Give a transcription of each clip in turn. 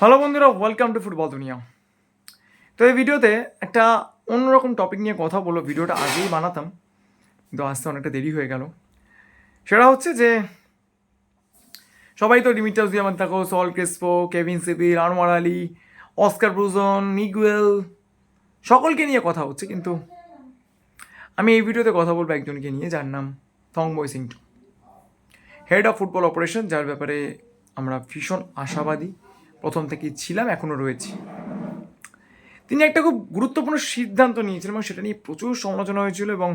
Hello বন্ধুরা welcome to football দুনিয়া তো এই ভিডিওতে একটা অন্যরকম টপিক নিয়ে কথা বলব। ভিডিওটা আগেই বানাতাম, কিন্তু আসতে অনেকটা দেরি হয়ে গেল। সেটা হচ্ছে যে, সবাই তো Dimitrios Diamantakos Saul Crespo Kevin সিপির Anwar Ali Oscar Bruzon Miguel সকলকে নিয়ে কথা হচ্ছে, কিন্তু আমি এই ভিডিওতে কথা বলব একজনকে নিয়ে, যার নাম Thangboi Singh to head of football operation যার ব্যাপারে আমরা ভীষণ আশাবাদী। প্রথম থেকেই ছিলাম, এখনও রয়েছি। তিনি একটা খুব গুরুত্বপূর্ণ সিদ্ধান্ত নিয়েছিলেন এবং সেটা নিয়ে প্রচুর সমালোচনা হয়েছিল এবং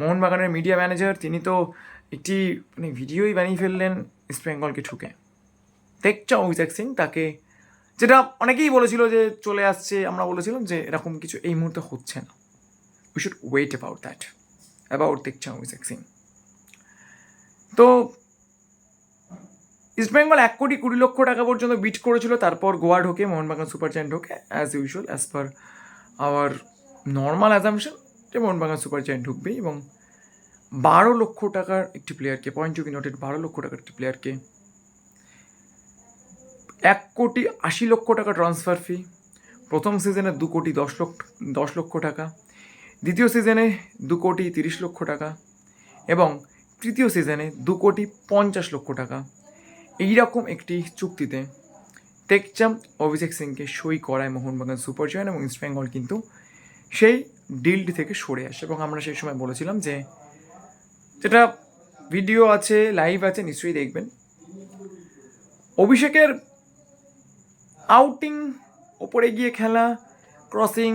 মোহনবাগানের মিডিয়া ম্যানেজার, তিনি তো একটি মানে ভিডিওই বানিয়ে ফেললেন ইস্ট বেঙ্গলকে ঠুকে। দেখছা অভিষেক সিং তাকে, যেটা অনেকেই বলেছিল যে চলে আসছে, আমরা বলেছিলাম যে এরকম কিছু এই মুহূর্তে হচ্ছে না। We should wait about that about দেখছা Abhishek Singh. তো ইস্টবেঙ্গল এক কোটি কুড়ি লক্ষ টাকা পর্যন্ত বিট করেছিল, তারপর গোয়া ঢোকে, মোহনবাগান সুপার চ্যান ঢোকে as usual as per our normal assumption যে মোহনবাগান সুপার চ্যান ঢুকবে এবং বারো লক্ষ টাকার একটি প্লেয়ারকে পয়েন্ট টু নোটেড বারো লক্ষ টাকার একটি প্লেয়ারকে এক কোটি আশি লক্ষ টাকা ট্রান্সফার ফি প্রথম সিজনে দু কোটি দশ লক্ষ দশ লক্ষ টাকা, দ্বিতীয় সিজনে দু কোটি তিরিশ লক্ষ টাকা এবং তৃতীয় সিজনে দু কোটি পঞ্চাশ লক্ষ টাকা। এইরকম একটি চুক্তিতে টেকচাম অভিষেক সিংকে সই করায় মোহনবাগান সুপার জয়েন এবং ইস্ট বেঙ্গল কিন্তু সেই ডিলটি থেকে সরে আসে। এবং আমরা সেই সময় বলেছিলাম যে যেটা ভিডিও আছে, লাইভ আছে, নিশ্চয়ই দেখবেন। অভিষেকের আউটিং, ওপরে গিয়ে খেলা, ক্রসিং,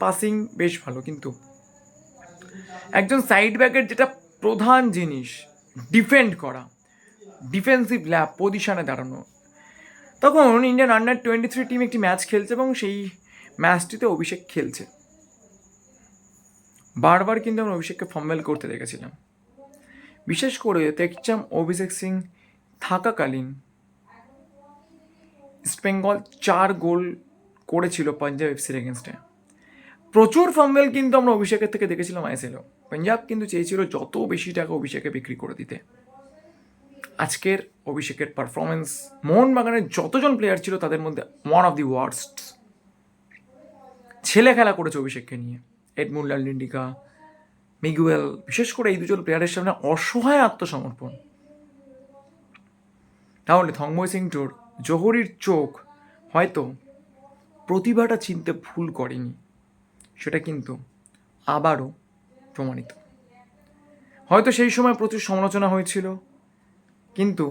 পাসিং বেশ ভালো, কিন্তু একজন সাইড ব্যাকের যেটা প্রধান জিনিস, ডিফেন্ড করা ডিফেন্সিভ ল্যাব পজিশনে দাঁড়ানো। তখন Indian under twenty three team একটি ম্যাচ খেলছে এবং সেই ম্যাচটিতে অভিষেক খেলছে। বারবার কিন্তু আমরা অভিষেককে ফম্বেল করতে দেখেছিলাম। বিশেষ করে তেকচাম অভিষেক সিং থাকাকালীন ইস্টবেঙ্গল চার গোল করেছিল পাঞ্জাব এফসির এগেনস্টে প্রচুর ফাম্বেল কিন্তু আমরা অভিষেকের থেকে দেখেছিলাম আইএসএলও। পাঞ্জাব কিন্তু চেয়েছিল যত বেশি টাকা অভিষেকে বিক্রি করে দিতে। আজকের অভিষেকের পারফরমেন্স মোহনবাগানের যতজন প্লেয়ার ছিল তাদের মধ্যে ওয়ান অফ দি ওয়ার্স্ট ছেলে খেলা করেছে অভিষেককে নিয়ে। এডমুন্ডাল লিন্ডিকা মিগুয়েল, বিশেষ করে এই দুজন প্লেয়ারের সামনে অসহায় আত্মসমর্পণ। তাহলে থংময় সিং টোর জহরির চোখ হয়তো প্রতিভাটা চিনতে ভুল করেনি। সেটা কিন্তু আবারও প্রমাণিত। হয়তো সেই সময় প্রচুর সমালোচনা হয়েছিল। কিন্তু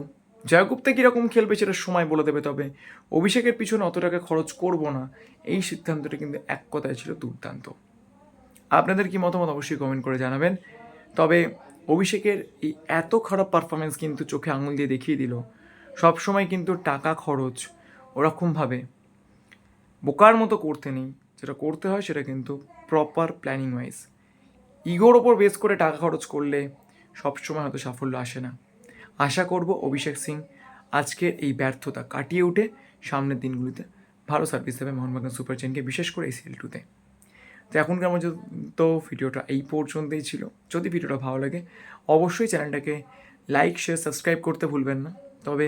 জয়গুপ্তে কীরকম খেলবে সেটা সময় বলে দেবে, তবে অভিষেকের পিছনে অত টাকা খরচ করব না। এই সিদ্ধান্তটা কিন্তু এক কথায় ছিল দুর্দান্ত। আপনাদের কি মতামত অবশ্যই কমেন্ট করে জানাবেন। তবে অভিষেকের এই এত খারাপ পারফরমেন্স কিন্তু চোখে আঙুল দিয়ে দেখিয়ে দিল। সবসময় কিন্তু টাকা খরচ ওরকমভাবে বোকার মতো করতে নেই। যেটা করতে হয় সেটা কিন্তু প্রপার প্ল্যানিং ওয়াইজ ইগোর ওপর বেস করে টাকা খরচ করলে সবসময় হয়তো সাফল্য আসে না। আশা করব অভিষেক সিং আজকের এই ব্যর্থতা কাটিয়ে উঠে সামনের দিনগুলিতে ভালো সার্ভিস দেবে মোহনবাগান সুপার চেনকে বিশেষ করে এই সিএল টুতে তো। এখনকার পর্যন্ত ভিডিওটা এই পর্যন্তই ছিল। যদি ভিডিওটা ভালো লাগে, অবশ্যই চ্যানেলটাকে লাইক শেয়ার সাবস্ক্রাইব করতে ভুলবেন না। তবে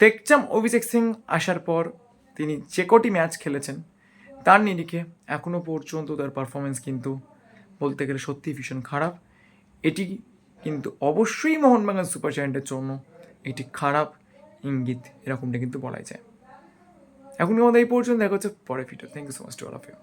টেকচাম অভিষেক সিং আসার পর তিনি যে কটি ম্যাচ খেলেছেন, তার নিরিখে এখনও পর্যন্ত তার পারফরমেন্স কিন্তু বলতে গেলে সত্যিই ভীষণ খারাপ। এটি কিন্তু অবশ্যই মোহনবাগান সুপার জায়েন্টের জন্য এটি খারাপ ইঙ্গিত এরকমটা কিন্তু বলাই যায়। এখন আমাদের এই পর্যন্ত, দেখা হচ্ছে পরে fitter thank you so much to all of you